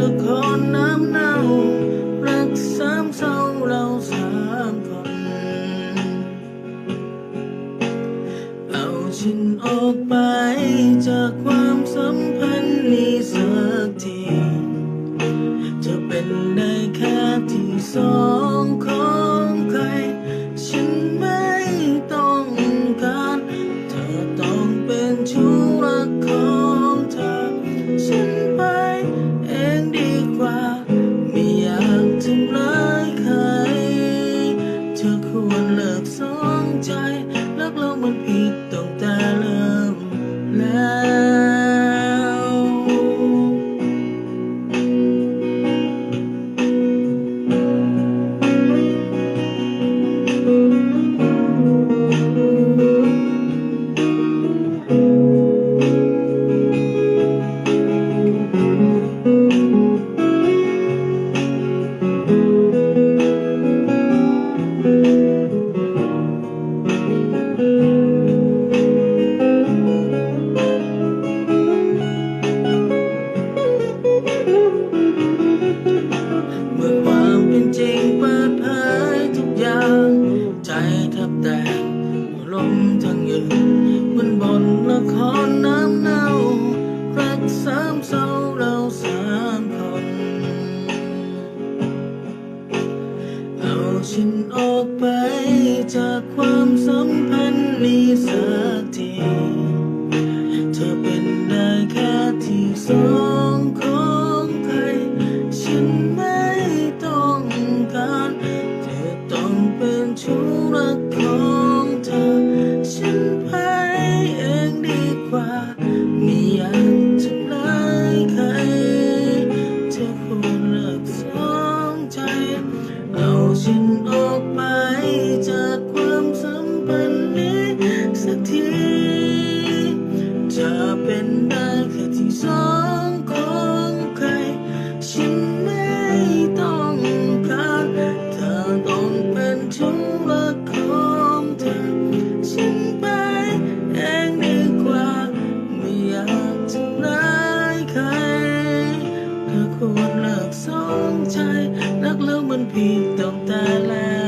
น้ำเน่ารักสามเศร้าเราสามคนเอาชินออกไป mình yêu มจังยืนบนบนละครน้ำเน่ารักสามเศร้าเราสามคน เอาชินออกไปจากความสัมพันธ์นี้ แล้วมันผิดตั้งตาแรก